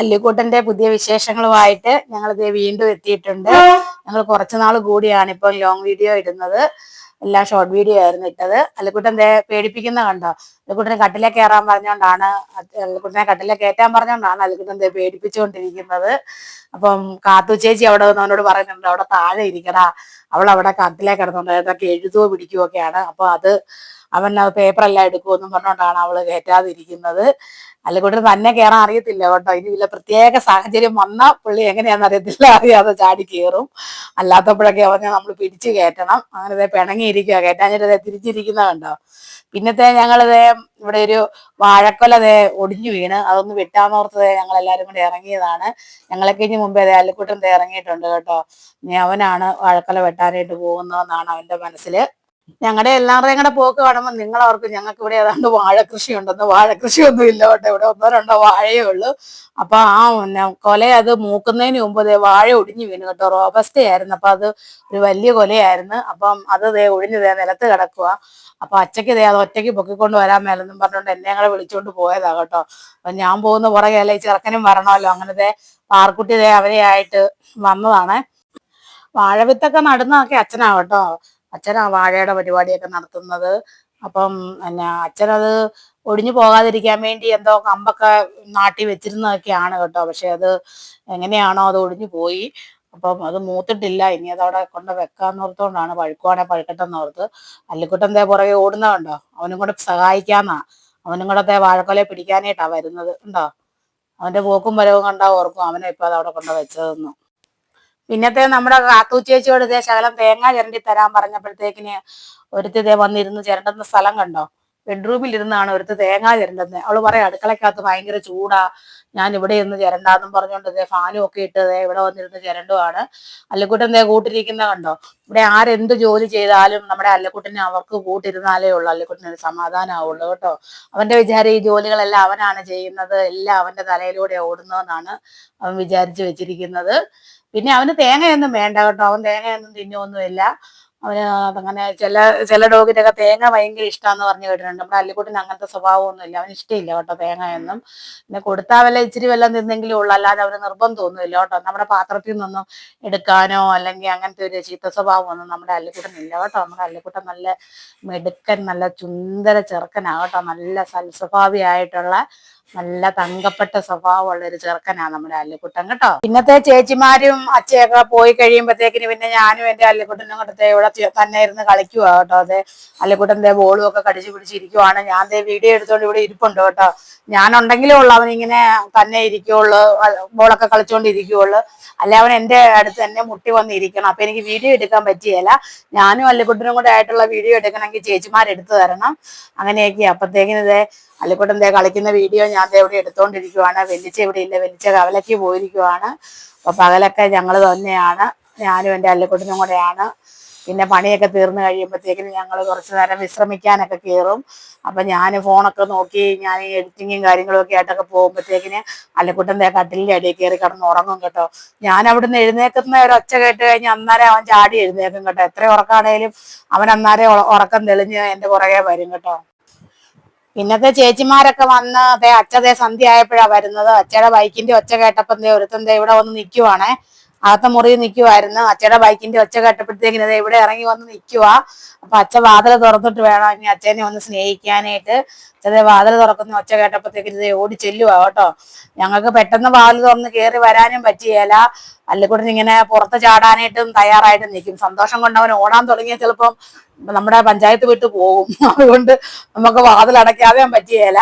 അല്ലിക്കൂട്ടന്റെ പുതിയ വിശേഷങ്ങളുമായിട്ട് ഞങ്ങൾ ഇത് വീണ്ടും എത്തിയിട്ടുണ്ട്. ഞങ്ങൾ കുറച്ചുനാൾ കൂടിയാണ് ഇപ്പം ലോങ് വീഡിയോ ഇടുന്നത്. എല്ലാം ഷോർട്ട് വീഡിയോ ആയിരുന്നു ഇട്ടത്. അല്ലിക്കുട്ടൻ പേടിപ്പിക്കുന്ന കണ്ടോ? അല്ലിക്കുട്ടനെ കട്ടിലെ കയറാൻ പറഞ്ഞുകൊണ്ടാണ് അല്ലിക്കുട്ടനെ കട്ടിലെ കയറ്റാൻ പറഞ്ഞുകൊണ്ടാണ് അല്ലിക്കുട്ടൻ പേടിപ്പിച്ചുകൊണ്ടിരിക്കുന്നത്. അപ്പം കാത്തു ചേച്ചി അവിടെ വന്ന് അവനോട് പറയുന്നുണ്ട് അവിടെ താഴെ ഇരിക്കടാ. അവൾ അവിടെ കട്ടിലെ കിടന്നുണ്ട് അതൊക്കെ എഴുതുകയോ പിടിക്കുകയോ ഒക്കെയാണ്. അപ്പൊ അത് അവൻ അത് പേപ്പറെല്ലാം എടുക്കുമെന്നും പറഞ്ഞുകൊണ്ടാണ് അവൾ കയറ്റാതിരിക്കുന്നത് അല്ലിക്കുട്ടന് തന്നെ കയറാൻ അറിയത്തില്ല കേട്ടോ. ഇനി വല്ല പ്രത്യേക സാഹചര്യം വന്ന പുള്ളി എങ്ങനെയാന്ന് അറിയത്തില്ല. അറിയാതെ ചാടി കയറും അല്ലാത്തപ്പോഴൊക്കെ അവനെ നമ്മൾ പിടിച്ചു കയറ്റണം. അങ്ങനെ പിണങ്ങിയിരിക്കുക കയറ്റാഞ്ഞിട്ട് തിരിച്ചിരിക്കുന്ന കണ്ടോ? പിന്നത്തെ ഞങ്ങളിതേ ഇവിടെ ഒരു വാഴക്കൊല ദേ ഒടിഞ്ഞു വീണ്. അതൊന്ന് വെട്ടാന്നോർത്ത് ദേ ഞങ്ങൾ എല്ലാവരും കൂടെ ഇറങ്ങിയതാണ്. ഞങ്ങളെ കഴിഞ്ഞ് മുമ്പേ ദേ അല്ലിക്കുട്ടൻ ദേ ഇറങ്ങിയിട്ടുണ്ട് കേട്ടോ. ഇനി അവനാണ് വാഴക്കൊല വെട്ടാനായിട്ട് പോകുന്നതെന്നാണ് അവന്റെ മനസ്സിൽ ഞങ്ങളുടെ എല്ലാവരുടെയും കൂടെ പോക്ക് കാണുമ്പോൾ നിങ്ങൾ ഓർക്കും ഞങ്ങൾക്ക് ഇവിടെ ഏതാണ്ട് വാഴ കൃഷി ഉണ്ടെന്ന് വാഴ കൃഷി ഒന്നും ഇല്ല കേട്ടോ. ഇവിടെ ഒന്നോ രണ്ടോ വാഴയേ ഉള്ളൂ. അപ്പൊ ആ കൊല അത് മൂക്കുന്നതിന് മുമ്പ് വാഴ ഒടിഞ്ഞു വീണു കേട്ടോ. റോബസ്റ്റ ആയിരുന്നു. അപ്പൊ അത് ഒരു വലിയ കൊലയായിരുന്നു. അപ്പം അത് ദേ ഒടിഞ്ഞു ദേ നിലത്ത് കിടക്കുക അപ്പൊ അച്ചയ്ക്ക് ദേ അത് ഒറ്റയ്ക്ക് പൊക്കിക്കൊണ്ട് വരാൻ മേലെന്നും പറഞ്ഞുകൊണ്ട് എന്നെ ഞങ്ങളെ വിളിച്ചോണ്ട് പോയതാ കേട്ടോ. അപ്പൊ ഞാൻ പോകുന്ന പുറകെ അല്ലെ ചെറുക്കനും വരണമല്ലോ. അങ്ങനത്തെ പാർക്കുട്ടി ദേ അവരെയായിട്ട് വന്നതാണ്. വാഴവിത്തൊക്കെ നടുന്നതൊക്കെ അച്ഛനാ കേട്ടോ. അച്ഛനാ വാഴയുടെ പരിപാടിയൊക്കെ നടത്തുന്നത്. അപ്പം എന്നാ അച്ഛനത് ഒടിഞ്ഞു പോകാതിരിക്കാൻ വേണ്ടി എന്തോ കമ്പൊക്കെ നാട്ടി വെച്ചിരുന്നതൊക്കെയാണ് കേട്ടോ. പക്ഷെ അത് എങ്ങനെയാണോ അത് ഒടിഞ്ഞു പോയി. അപ്പം അത് മൂത്തിട്ടില്ല. ഇനി അതവിടെ കൊണ്ട് വെക്കാന്ന് ഓർത്തുകൊണ്ടാണ് പഴുക്കുവാണെ പഴുക്കട്ടെന്ന് ഓർത്ത് അല്ലിക്കുട്ടൻ ദേ പുറകെ ഓടുന്ന കണ്ടോ? അവനും കൂടെ സഹായിക്കാന്നാ. അവനും കൂടെ വാഴക്കൊലയെ പിടിക്കാനായിട്ടാ വരുന്നത് ഉണ്ടോ അവന്റെ പോക്കും വരവും കണ്ടാ ഓർക്കും അവനെ ഇപ്പൊ അതവിടെ കൊണ്ട് വെച്ചതെന്ന്. പിന്നത്തെ നമ്മുടെ കാത്തു ചേച്ചിയോട് ഇതേ ശകലം തേങ്ങ ചിരണ്ടി തരാൻ പറഞ്ഞപ്പോഴത്തേക്കിന് ഒരുത്തി ഇതേ വന്നിരുന്ന് ചിരണ്ടുന്ന സ്ഥലം കണ്ടോ? ബെഡ്റൂമിൽ ഇരുന്നാണ് ഒരുത്ത് തേങ്ങ ചിരണ്ടെന്ന് അവൾ പറയാം അടുക്കളക്കകത്ത് ഭയങ്കര ചൂടാ. ഞാൻ ഇവിടെ ഇരുന്ന് ചിരണ്ടാന്നും പറഞ്ഞുകൊണ്ട് ഇതേ ഫാനും ഒക്കെ ഇട്ട് ദേ ഇവിടെ വന്നിരുന്ന് ചിരണ്ടുമാണ് അല്ലക്കുട്ടൻ ദേ കൂട്ടിരിക്കുന്ന കണ്ടോ? ഇവിടെ ആരെന്ത് ജോലി ചെയ്താലും നമ്മുടെ അല്ലക്കുട്ടനെ അവർക്ക് കൂട്ടിരുന്നാലേ ഉള്ളൂ. അല്ലക്കുട്ടന് ഒരു സമാധാനമാവുള്ളൂ കേട്ടോ. അവന്റെ വിചാരം ഈ ജോലികളെല്ലാം അവനാണ് ചെയ്യുന്നത്. എല്ലാം അവന്റെ തലയിലൂടെ ഓടുന്നതെന്നാണ് അവൻ വിചാരിച്ചു വെച്ചിരിക്കുന്നത്. പിന്നെ അവന് തേങ്ങയൊന്നും വേണ്ട കേട്ടോ. അവൻ തേങ്ങയൊന്നും തിന്നൊന്നുമില്ല അവന് അങ്ങനെ ചില ചില ഡോഗിനൊക്കെ തേങ്ങ ഭയങ്കര ഇഷ്ടമാന്ന് പറഞ്ഞു കേട്ടിട്ടുണ്ട്. നമ്മുടെ അല്ലിക്കുട്ടിന് അങ്ങനത്തെ സ്വഭാവമൊന്നുമില്ല. അവന് ഇഷ്ടമില്ല കേട്ടോ തേങ്ങയൊന്നും പിന്നെ കൊടുത്താൽ വല്ല ഇച്ചിരി വല്ലതും തിന്നെങ്കിലും ഉള്ളു. അല്ലാതെ അവന് നിർബന്ധമൊന്നുമില്ല കേട്ടോ. നമ്മുടെ പാത്രത്തിൽ നിന്നൊന്നും എടുക്കാനോ അല്ലെങ്കിൽ അങ്ങനത്തെ ഒരു ചീത്ത സ്വഭാവമൊന്നും നമ്മുടെ അല്ലിക്കുട്ടനില്ല കേട്ടോ. നമ്മുടെ അല്ലിക്കുട്ടൻ നല്ല മിടുക്കൻ നല്ല ചുന്ദര ചെറുക്കനാകട്ടോ നല്ല സൽസ്വഭാവിയായിട്ടുള്ള നല്ല തങ്കപ്പെട്ട സ്വഭാവമുള്ള ഒരു ചെറുക്കനാണ് നമ്മുടെ അല്ലിക്കുട്ടൻ കേട്ടോ. ഇന്നത്തെ ചേച്ചിമാരും അച്ഛയൊക്കെ പോയി കഴിയുമ്പോഴത്തേക്കിന് പിന്നെ ഞാനും എന്റെ അല്ലിക്കുട്ടനും കൂടെ ഇവിടെ തന്നെ ഇരുന്ന് കളിക്കുക കേട്ടോ. അതെ അല്ലിക്കുട്ടന്റെ ബോളും ഒക്കെ കടിച്ചു പിടിച്ചിരിക്കുവാണ്. ഞാൻ ദേ വീഡിയോ എടുത്തോണ്ട് ഇവിടെ ഇരിപ്പുണ്ട് കേട്ടോ. ഞാനുണ്ടെങ്കിലേ ഉള്ളൂ അവൻ ഇങ്ങനെ തന്നെ ഇരിക്കുള്ളൂ ബോളൊക്കെ കളിച്ചോണ്ട് ഇരിക്കുള്ളൂ അല്ലെ അവൻ എന്റെ അടുത്ത് തന്നെ മുട്ടി വന്നിരിക്കണം അപ്പൊ എനിക്ക് വീഡിയോ എടുക്കാൻ പറ്റിയല്ല ഞാനും അല്ലിക്കുട്ടനും കൂടെ ആയിട്ടുള്ള വീഡിയോ എടുക്കണമെങ്കിൽ ചേച്ചിമാരെടുത്ത് തരണം. അങ്ങനെയൊക്കെ അപ്പത്തേക്കിന് ഇതേ അല്ലിക്കുട്ടൻ ദേ കളിക്കുന്ന വീഡിയോ ഞാൻ ഇവിടെ എടുത്തോണ്ടിരിക്കുവാണ്. വെല്ലിച്ച ഇവിടെ ഇല്ല. വെല്ലിച്ച കവലയ്ക്ക് പോയിരിക്കുവാണ്. അപ്പൊ പകലൊക്കെ ഞങ്ങൾ തന്നെയാണ്. ഞാനും എന്റെ അല്ലിക്കുട്ടനും കൂടെയാണ്. പിന്നെ പണിയൊക്കെ തീർന്നു കഴിയുമ്പോഴത്തേക്കിന് ഞങ്ങൾ കുറച്ചു നേരം വിശ്രമിക്കാനൊക്കെ കയറും അപ്പൊ ഞാൻ ഫോണൊക്കെ നോക്കി ഞാൻ ഈ എഡിറ്റിങ്ങും കാര്യങ്ങളും ഒക്കെ ആയിട്ടൊക്കെ പോകുമ്പോഴത്തേക്കിന് അല്ലക്കുട്ടന്റെ കട്ടിലിന്റെ അടിയിൽ കയറി കിടന്ന് ഉറങ്ങും കേട്ടോ. ഞാൻ അവിടുന്ന് എഴുന്നേക്കുന്ന ഒരു ഒച്ച കേട്ട് കഴിഞ്ഞാൽ അന്നേരം അവൻ ചാടി എഴുന്നേക്കും കേട്ടോ. എത്ര ഉറക്കാണേലും അവൻ അന്നേരം ഉറക്കം തെളിഞ്ഞ് എന്റെ പുറകെ വരും കേട്ടോ. പിന്നത്തെ ചേച്ചിമാരൊക്കെ വന്ന് അതെ അച്ഛതേ സന്ധ്യ ആയപ്പോഴാ വരുന്നത്. അച്ഛയുടെ ബൈക്കിന്റെ ഒച്ച കേട്ടപ്പം ദേ ഒരുത്തൻ ദേ ഇവിടെ വന്ന് നിൽക്കുവാണേ അകത്തെ മുറിയിൽ നിൽക്കുവായിരുന്നു അച്ഛയുടെ ബൈക്കിന്റെ ഒച്ച കേട്ടപ്പോഴത്തേക്കിന് അത് ഇവിടെ ഇറങ്ങി വന്ന് നിൽക്കുക അപ്പൊ അച്ഛ വാതിൽ തുറന്നിട്ട് വേണം ഇനി അച്ഛനെ ഒന്ന് സ്നേഹിക്കാനായിട്ട്. അച്ഛനെ വാതിൽ തുറക്കുന്ന. ഒച്ച കേട്ടപ്പോഴത്തേക്കിന് ഇത് ഓടി ചെല്ലുവാ കേട്ടോ. ഞങ്ങൾക്ക് പെട്ടെന്ന് വാതിൽ തുറന്ന് കയറി വരാനും പറ്റിയല്ല അല്ലിക്കൂടെ ഇങ്ങനെ പുറത്ത് ചാടാനായിട്ടും തയ്യാറായിട്ട് നിൽക്കും സന്തോഷം കൊണ്ട് അവൻ ഓടാൻ തുടങ്ങിയ ചിലപ്പം നമ്മുടെ പഞ്ചായത്ത് വിട്ടു പോകും. അതുകൊണ്ട് നമുക്ക് വാതിൽ അടയ്ക്കാതെ പറ്റിയേല.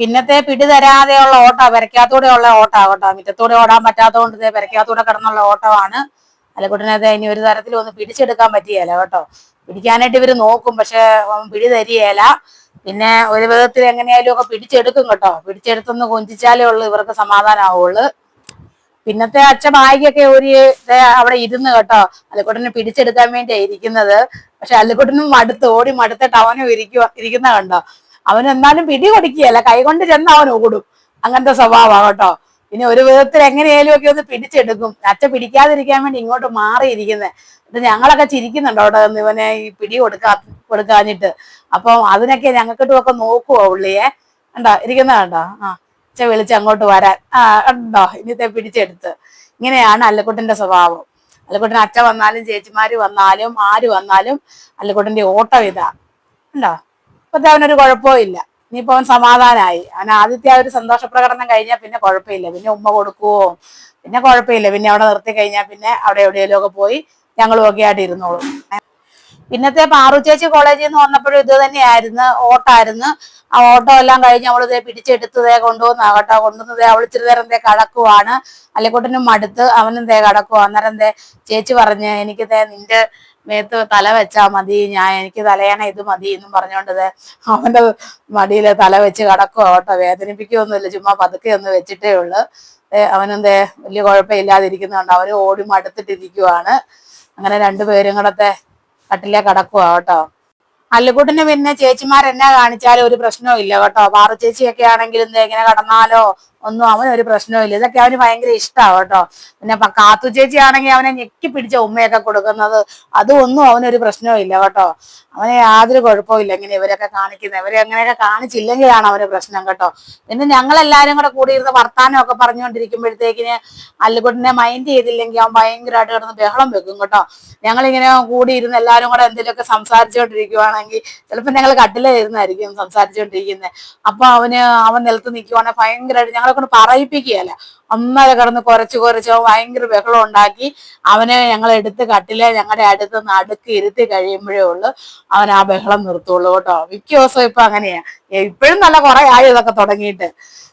പിന്നത്തെ പിടി തരാതെയുള്ള ഓട്ട പെരക്കാത്തൂടെ ഉള്ള ഓട്ടാ കേട്ടോ മുറ്റത്തൂടെ ഓടാൻ പറ്റാത്തതുകൊണ്ട് പെരക്കാത്തൂടെ കിടന്നുള്ള ഓട്ടമാണ് അലക്കുട്ടനത്തെ ഇനി ഒരു തരത്തിലും ഒന്ന് പിടിച്ചെടുക്കാൻ പറ്റിയല്ല കേട്ടോ. പിടിക്കാനായിട്ട് ഇവർ നോക്കും പക്ഷെ പിടി തരികയല്ല പിന്നെ ഒരു വിധത്തിൽ എങ്ങനെയായാലും ഒക്കെ പിടിച്ചെടുക്കും കേട്ടോ. പിടിച്ചെടുത്തൊന്ന് കൊഞ്ചിച്ചാലേ ഉള്ളൂ ഇവർക്ക് സമാധാനമാവുള്ളൂ പിന്നത്തെ അച്ഛൻ ബാഗൊക്കെ ഒരു അവിടെ ഇരുന്ന് കേട്ടോ. അല്ലിക്കുട്ടനെ പിടിച്ചെടുക്കാൻ വേണ്ടിയാ ഇരിക്കുന്നത്. പക്ഷെ അല്ലിക്കുട്ടനും മടുത്ത് ഓടി മടുത്തിട്ട് അവനും ഇരിക്കുക ഇരിക്കുന്ന കണ്ടോ? അവൻ എന്നാലും പിടി കൊടുക്കുകയല്ല. കൈകൊണ്ട് ചെന്ന് അവൻ ഓടും. അങ്ങനത്തെ സ്വഭാവമാണ് കേട്ടോ. പിന്നെ ഒരു വിധത്തിൽ എങ്ങനെയായാലും ഒക്കെ ഒന്ന് പിടിച്ചെടുക്കും. അച്ഛ പിടിക്കാതിരിക്കാൻ വേണ്ടി ഇങ്ങോട്ട് മാറിയിരിക്കുന്നത് എന്നിട്ട് ഞങ്ങളൊക്കെ ചിരിക്കുന്നുണ്ടോ അവിടെ നിന്ന് ഇവനെ ഈ പിടി കൊടുക്കാ കൊടുക്കാഞ്ഞിട്ട്. അപ്പം അതിനൊക്കെ ഞങ്ങൾക്കിട്ടും ഒക്കെ നോക്കുവോ ഉള്ളിയെ ഉണ്ടോ ഇരിക്കുന്ന കണ്ടോ? ആ അച്ഛ വിളിച്ച് അങ്ങോട്ട് വരാൻ. ആ ഉണ്ടോ ഇനിത്തെ പിടിച്ചെടുത്ത്. ഇങ്ങനെയാണ് അല്ലക്കുട്ടന്റെ സ്വഭാവം. അല്ലക്കുട്ടൻ അച്ഛ വന്നാലും ചേച്ചിമാര് വന്നാലും ആര് വന്നാലും അല്ലക്കുട്ടന്റെ ഓട്ടം ഇതാ. ഉണ്ടോ ഇപ്പത്തെ അവനൊരു കുഴപ്പവും ഇല്ല ഇനിയിപ്പോ അവൻ സമാധാനമായി അവൻ ആദ്യത്തെ ആ ഒരു സന്തോഷ പ്രകടനം കഴിഞ്ഞാൽ പിന്നെ കുഴപ്പമില്ല. പിന്നെ ഉമ്മ കൊടുക്കുവോ? പിന്നെ കുഴപ്പമില്ല. പിന്നെ അവിടെ നിർത്തി കഴിഞ്ഞാൽ പിന്നെ അവിടെ എവിടെയെങ്കിലും ഒക്കെ പോയി ഞങ്ങളും ഒക്കെ ആയിട്ട് ഇരുന്നോളും. പിന്നത്തെ പാറു ചേച്ചി കോളേജിൽ നിന്ന് വന്നപ്പോഴും ഇത് തന്നെയായിരുന്നു. ഓട്ടായിരുന്നു. ആ ഓട്ടം എല്ലാം കഴിഞ്ഞ് അവൾ ഇതേ പിടിച്ചെടുത്തതേ കൊണ്ടുവന്ന് ആകട്ടെ. കൊണ്ടുവന്നതേ അവൾ ഇച്ചിരി നേരം എന്തേ കടക്കുവാണ്. അല്ലിക്കുട്ടനും മടുത്ത് അവനും കടക്കുവാ. അന്നേരം ദേ ചേച്ചി പറഞ്ഞ് എനിക്ക് ദേ നിന്റെ മേത്ത് തല വെച്ചാ മതി ഞാൻ എനിക്ക് തലയണ ഇത് മതി എന്നും പറഞ്ഞോണ്ട് അവന്റെ മടിയിൽ തല വെച്ച് കിടക്കുക കേട്ടോ. വേദനിപ്പിക്കുകയൊന്നുമില്ല ചുമ്മാ പതുക്കെ ഒന്ന് വെച്ചിട്ടേ ഉള്ളു. അവനെന്തേ വലിയ കുഴപ്പമില്ലാതിരിക്കുന്നുണ്ട് അവർ ഓടി മടുത്തിട്ടിരിക്കുവാണ്. അങ്ങനെ രണ്ടുപേരും കൂടത്തെ കട്ടിലേ കിടക്കുക കേട്ടോ. അല്ലുകൂട്ടിന് പിന്നെ ചേച്ചിമാർ എന്നാ കാണിച്ചാലും ഒരു പ്രശ്നവും ഇല്ല കേട്ടോ. പാറു ചേച്ചിയൊക്കെ ആണെങ്കിലും എന്തെങ്ങനെ കടന്നാലോ ഒന്നും അവന് ഒരു പ്രശ്നവും ഇതൊക്കെ അവന് ഭയങ്കര ഇഷ്ടമാണ് കേട്ടോ. പിന്നെ കാത്തു ചേച്ചി ആണെങ്കിൽ അവനെ ഞെക്കി പിടിച്ച ഉമ്മയൊക്കെ കൊടുക്കുന്നത് അതും ഒന്നും അവനൊരു പ്രശ്നവും ഇല്ല കേട്ടോ. അവനെ യാതൊരു കുഴപ്പവും ഇല്ല ഇങ്ങനെ ഇവരൊക്കെ കാണിക്കുന്നത് ഇവരെ അങ്ങനെയൊക്കെ കാണിച്ചില്ലെങ്കിലാണ് അവന് പ്രശ്നം കേട്ടോ. പിന്നെ ഞങ്ങളെല്ലാരും കൂടെ കൂടി ഇരുന്ന് വർത്താനം ഒക്കെ പറഞ്ഞുകൊണ്ടിരിക്കുമ്പോഴത്തേക്കിന് അല്ലുകുട്ടിനെ മൈൻഡ് ചെയ്തില്ലെങ്കിൽ അവൻ ഭയങ്കരമായിട്ട് കിടന്ന് ബഹളം വെക്കും കേട്ടോ. ഞങ്ങളിങ്ങനെ കൂടി ഇരുന്ന് എല്ലാവരും കൂടെ എന്തെങ്കിലുമൊക്കെ സംസാരിച്ചുകൊണ്ടിരിക്കുവാണെങ്കിൽ ചിലപ്പോൾ ഞങ്ങൾ കട്ടിലേ ഇരുന്നായിരിക്കും സംസാരിച്ചുകൊണ്ടിരിക്കുന്നത്. അപ്പൊ അവന് അവൻ നിലത്ത് നിൽക്കുവാണെങ്കിൽ ഭയങ്കരമായിട്ട് ഞങ്ങളെ കൊണ്ട് പറയിപ്പിക്കുകയല്ല. അമ്മയെ കിടന്ന് കുറച്ച് കുറച്ച് ഭയങ്കര ബഹളം ഉണ്ടാക്കി. അവനെ ഞങ്ങൾ എടുത്ത് കട്ടിലെ ഞങ്ങളുടെ അടുത്ത് നടുക്ക് ഇരുത്തി കഴിയുമ്പോഴേ ഉള്ളൂ. അവൻ ആ ബഹളം നിർത്തുള്ളൂ കേട്ടോ. മിക്ക ദിവസവും ഇപ്പൊ അങ്ങനെയാ. ഇപ്പോഴും നല്ല കുറെ ആയി ഇതൊക്കെ തുടങ്ങിയിട്ട്.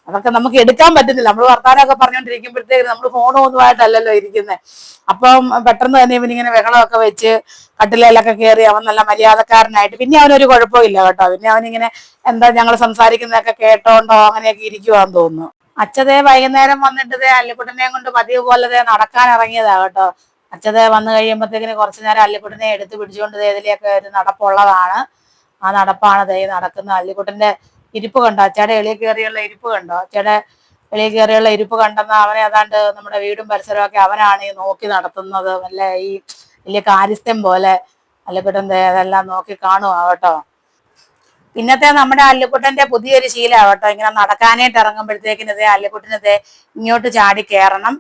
അതൊക്കെ നമുക്ക് എടുക്കാൻ പറ്റുന്നില്ല. നമ്മൾ വർത്താനമൊക്കെ പറഞ്ഞുകൊണ്ടിരിക്കുമ്പോഴത്തേക്ക് നമ്മൾ ഫോണും ഒന്നുമായിട്ടല്ലല്ലോ ഇരിക്കുന്നത് അപ്പം പെട്ടെന്ന് തന്നെ ഇവനിങ്ങനെ ബഹളമൊക്കെ വെച്ച് കട്ടിലയിലൊക്കെ കയറി അവൻ നല്ല മര്യാദക്കാരനായിട്ട് പിന്നെ അവനൊരു കുഴപ്പമില്ല കേട്ടോ. പിന്നെ അവനിങ്ങനെ എന്താ ഞങ്ങൾ സംസാരിക്കുന്നതൊക്കെ കേട്ടോണ്ടോ അങ്ങനെയൊക്കെ ഇരിക്കുവാന്ന് തോന്നുന്നു. അച്ഛതേ വൈകുന്നേരം വന്നിട്ട് അല്ലിക്കുട്ടനെയും കൊണ്ട് പതിവ് പോലെ നടക്കാൻ ഇറങ്ങിയതാ കേട്ടോ. അച്ഛതേ വന്നു കഴിയുമ്പോഴത്തേക്കിന് കുറച്ചു നേരം അല്ലിക്കുട്ടനെ എടുത്ത് പിടിച്ചുകൊണ്ട് ഇതിലെയൊക്കെ ഒരു നടപ്പുള്ളതാണ്. ആ നടപ്പാണ് ദേ നടക്കുന്നത്. നടക്കുന്ന അല്ലിക്കുട്ടന്റെ ഇരിപ്പ് കണ്ടോ? അച്ഛയുടെ എളിയ കയറിയുള്ള ഇരിപ്പ് കണ്ടോ? അച്ഛയുടെ എളിയ കയറിയുള്ള ഇരിപ്പ് കണ്ടെന്ന് അവനെ ഏതാണ്ട് നമ്മുടെ വീടും പരിസരവും ഒക്കെ അവനാണ് ഈ നോക്കി നടത്തുന്നത്. വല്ല ഈ വലിയ കാര്യസ്ഥം പോലെ അല്ലിക്കുട്ടൻ അതെല്ലാം നോക്കി കാണുവാ കേട്ടോ. പിന്നത്തെ നമ്മുടെ അല്ലുക്കുട്ടന്റെ പുതിയൊരു ശീലമാണ് കേട്ടോ ഇങ്ങനെ നടക്കാനായിട്ട് ഇറങ്ങുമ്പോഴത്തേക്കിന് ഇതേ അല്ലുക്കുട്ടനതേ ഇങ്ങോട്ട് ചാടി കയറണം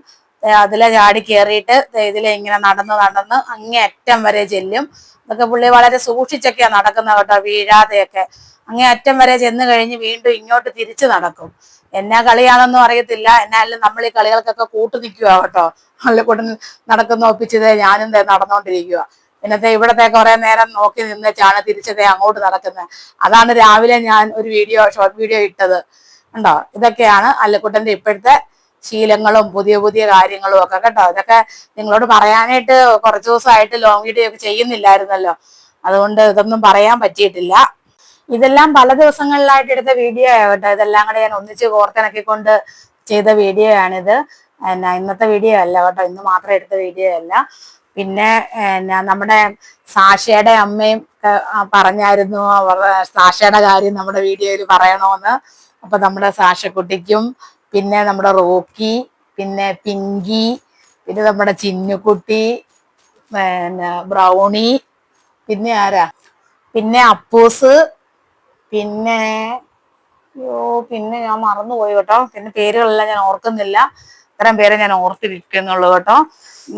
അതിലെ ചാടി കയറിയിട്ട് ഇതിലെ ഇങ്ങനെ നടന്ന് നടന്ന് അങ്ങേ അറ്റം വരെ ചെല്ലും. അതൊക്കെ പുള്ളി വളരെ സൂക്ഷിച്ചൊക്കെയാ നടക്കുന്നത് കേട്ടോ വീഴാതെയൊക്കെ. അങ്ങേ അറ്റം വരെ ചെന്ന് കഴിഞ്ഞ് വീണ്ടും ഇങ്ങോട്ട് തിരിച്ചു നടക്കും. എന്നാ കളിയാണെന്നും അറിയത്തില്ല. എന്നാലും നമ്മൾ ഈ കളികൾക്കൊക്കെ കൂട്ടു നിൽക്കുക കേട്ടോ. അല്ലുക്കുട്ടൻ നടക്കുന്ന ഒപ്പിച്ചതേ ഞാനും നടന്നുകൊണ്ടിരിക്കുക പിന്നത്തെ ഇവിടത്തെ കുറെ നേരം നോക്കി നിന്നേച്ചാണ് തിരിച്ചതേ അങ്ങോട്ട് നടക്കുന്നത് അതാണ് രാവിലെ ഞാൻ ഒരു വീഡിയോ ഷോർട്ട് വീഡിയോ ഇട്ടത്. ഉണ്ടോ ഇതൊക്കെയാണ് അല്ലക്കുട്ടന്റെ ഇപ്പോഴത്തെ ശീലങ്ങളും പുതിയ പുതിയ കാര്യങ്ങളും ഒക്കെ. കേട്ടോ ഇതൊക്കെ നിങ്ങളോട് പറയാനായിട്ട് കുറച്ച് ദിവസമായിട്ട് ലോങ് വീഡിയോ ഒക്കെ ചെയ്യുന്നില്ലായിരുന്നല്ലോ. അതുകൊണ്ട് ഇതൊന്നും പറയാൻ പറ്റിയിട്ടില്ല. ഇതെല്ലാം പല ദിവസങ്ങളിലായിട്ട് എടുത്ത വീഡിയോ കേട്ടോ. ഇതെല്ലാം കൂടെ ഞാൻ ഒന്നിച്ച് കോർത്തിണക്കിക്കൊണ്ട് ചെയ്ത വീഡിയോ ആണിത്. എന്നാ ഇന്നത്തെ വീഡിയോ അല്ല കേട്ടോ. ഇന്ന് മാത്രം എടുത്ത വീഡിയോ അല്ല. പിന്നെ നമ്മുടെ സാഷയുടെ അമ്മയും പറഞ്ഞായിരുന്നു അവർ സാഷയുടെ കാര്യം നമ്മുടെ വീഡിയോയിൽ പറയണമെന്ന് അപ്പൊ നമ്മുടെ സാഷക്കുട്ടിക്കും പിന്നെ നമ്മുടെ റോക്കി പിന്നെ പിങ്കി പിന്നെ നമ്മുടെ ചിന്നുക്കുട്ടി പിന്നെ ബ്രൗണി പിന്നെ ആരാ? പിന്നെ അപ്പൂസ് പിന്നെ അയ്യോ പിന്നെ ഞാൻ മറന്നുപോയി കേട്ടോ. പിന്നെ പേരുകളെല്ലാം ഞാൻ ഓർക്കുന്നില്ല. ഇത്രയും പേരെ ഞാൻ ഓർത്തിരിക്കുന്നുള്ളൂ കേട്ടോ.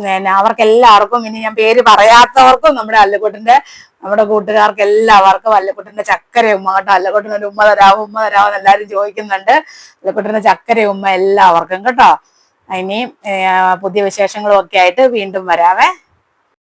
പിന്നെ അവർക്ക് എല്ലാവർക്കും ഇനി ഞാൻ പേര് പറയാത്തവർക്കും നമ്മുടെ അല്ലുകൂട്ടിന്റെ നമ്മുടെ കൂട്ടുകാർക്ക് എല്ലാവർക്കും അല്ലുകൂട്ടിന്റെ ചക്കര ഉമ്മ കേട്ടോ. അല്ലക്കുട്ടിന് ഒരു ഉമ്മ തരാവും ഉമ്മ തരാവും എല്ലാവരും ചോദിക്കുന്നുണ്ട്. അല്ലുകൂട്ടിന്റെ ചക്കര ഉമ്മ എല്ലാവർക്കും കേട്ടോ. ഇനി പുതിയ വിശേഷങ്ങളും ഒക്കെ ആയിട്ട് വീണ്ടും വരാവേ.